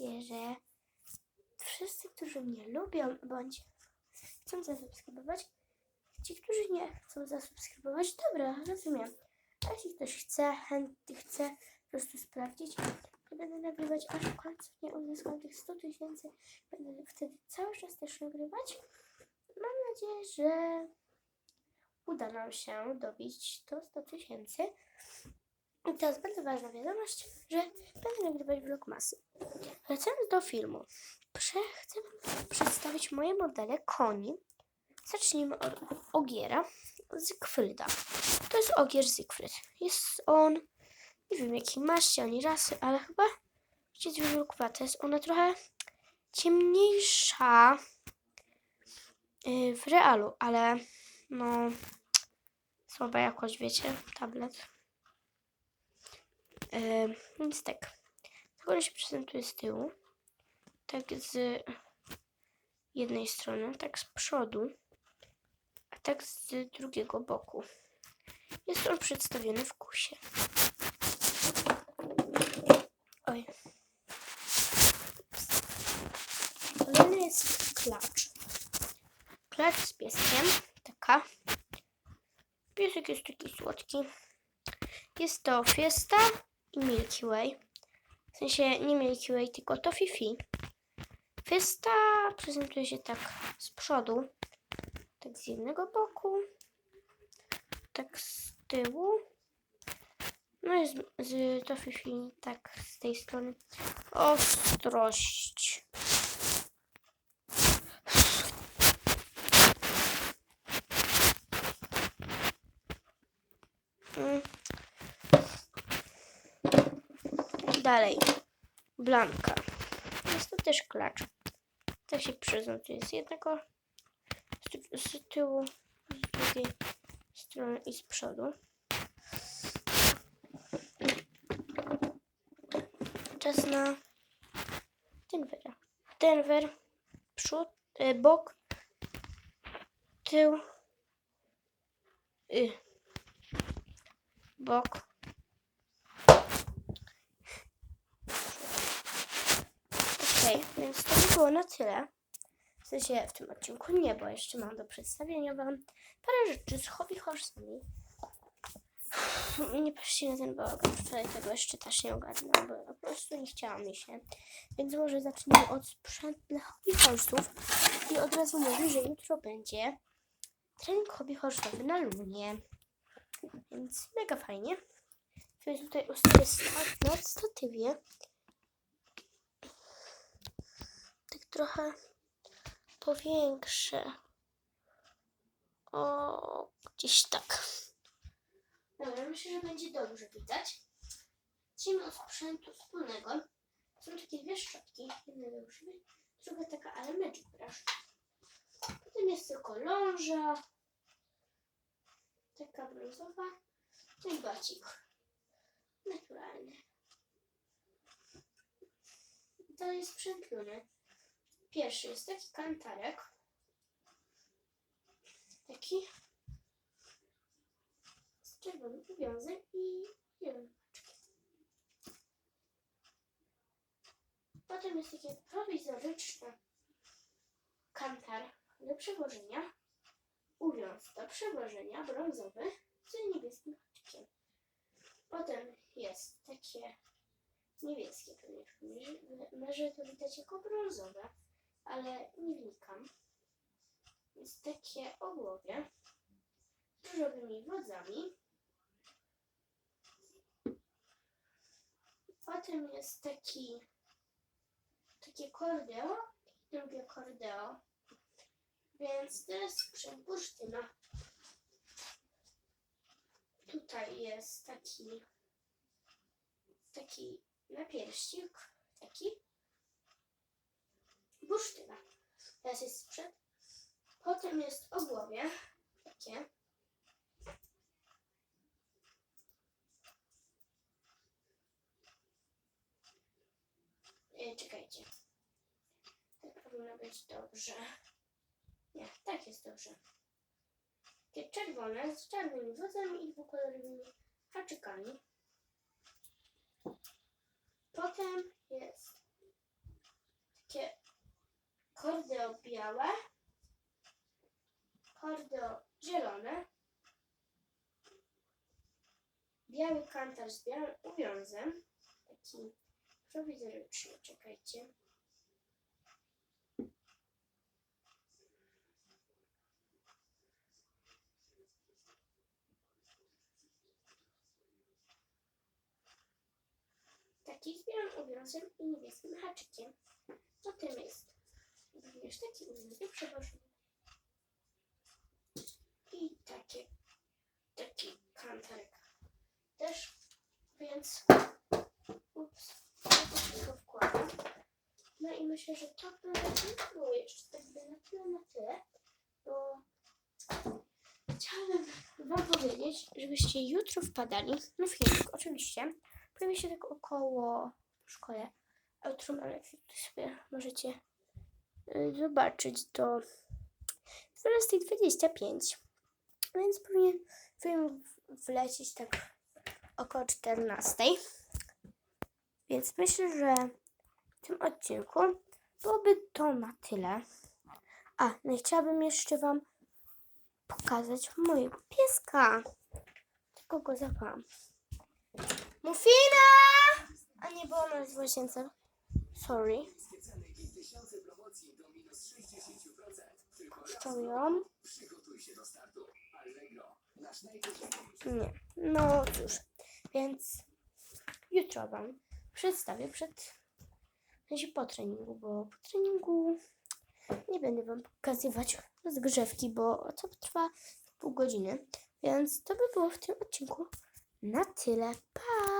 nadzieję, że wszyscy, którzy mnie lubią, bądź chcą zasubskrybować, ci, którzy nie chcą zasubskrybować, dobra, rozumiem. A jeśli ktoś chce, chętnie chce po prostu sprawdzić, to będę nagrywać aż w końcu nie uzyskam tych 100 tysięcy. Będę wtedy cały czas też nagrywać. Mam nadzieję, że uda nam się dobić to 100 tysięcy. I teraz bardzo ważna wiadomość, że będę nagrywać vlogmasy. Wracając do filmu. Prze chcę przedstawić moje modele koni. Zacznijmy od ogiera Zygfryda. To jest ogier Zygfryd. Jest on, nie wiem jakiej maści ani rasy, ale chyba gdzie zwierzękowata. Jest ona trochę ciemniejsza yy, w realu, ale no słaba jakość, wiecie, tablet. Yy, więc tak. On się prezentuje z tyłu. Tak z jednej strony, tak z przodu, a tak z drugiego boku. Jest on przedstawiony w kusie. Oj. Kolejny jest klacz. Klacz z pieskiem. Taka. Piesek jest taki słodki. Jest to Fiesta i Milky Way. W sensie nie Milky Way, tylko to Fifi. Fiesta prezentuje się tak z przodu, tak z jednego boku, tak z tyłu. No i z, z to Fifi tak z tej strony. Ostrość. Dalej. Blanka. Jest to też klacz. Tak się prezentuje z jednego, z, z tyłu, z drugiej strony i z przodu. Czas na Denvera. Denver, przód, e, bok, tył, y, bok, więc to by było na tyle. W sensie w tym odcinku nie, bo jeszcze mam do przedstawienia Wam parę rzeczy z hobby horsami. Nie patrzcie na ten bałagan, wczoraj tego jeszcze też nie ogarnęłam, bo po prostu nie chciała mi się. Więc może zacznijmy od sprzęt dla hobby horsów i od razu mówię, że jutro będzie trening hobby horsowy na Lunie. Więc mega fajnie. Więc tutaj ustawię start na statywie. tak trochę powiększę. O, gdzieś tak. Dobra, myślę, że będzie dobrze widać. Zacznijmy od sprzętu wspólnego. Są takie dwie szczotki. Jedna do używy, druga taka, ale magic brush. Potem jest tylko ląża. Taka brązowa. No i bacik. Naturalny. To jest sprzęt Luny. Pierwszy jest taki kantarek. Taki. Z czerwonym uwiązem i jeden. Potem jest takie prowizoryczne kantar do przewożenia. Uwiąz do przewożenia brązowy z niebieskim haczykiem. Potem jest takie niebieskie pewnie w to widać jako brązowe ale nie wnikam. Jest takie o głowie z różowymi wodzami. Potem jest taki takie kordeo i drugie kordeo. Więc teraz sprzęt bursztyna. Tutaj jest taki taki napierścik, taki bursztyna. Teraz jest sprzęt. Potem jest o głowie. Takie. E, czekajcie. Tak powinno być dobrze. Nie, tak jest dobrze. Takie czerwone z czarnymi wodzami i dwukolorowymi haczykami. Potem jest takie kordeo białe, kordeo zielone, biały kantar z białym uwiązem, taki prowizoryczny, czekajcie. Taki z białym uwiązem i niebieskim haczykiem. Potem jest również taki uwiązek przewożony. I takie, taki kantarek też, więc ups, ja tego wkładam. No i myślę, że to by było jeszcze tak by na tyle, na tyle, bo chciałabym wam powiedzieć, żebyście jutro wpadali na filmik, oczywiście. Pojawi się tak około w szkole. Outrum Alexi, to sobie możecie zobaczyć do 12.25. Więc powinien film wlecieć tak około 14. Więc myślę, że w tym odcinku byłoby to na tyle. A, no i chciałabym jeszcze Wam pokazać mojego pieska. Tylko go zapałam. Mufina! A nie, bo ona jest w łazience. Sorry. Puszczam ją. Nie. No cóż. Więc jutro Wam przedstawię przed... w sensie po treningu, bo po treningu nie będę Wam pokazywać rozgrzewki, bo to trwa pół godziny. Więc to by było w tym odcinku na tyle. Pa!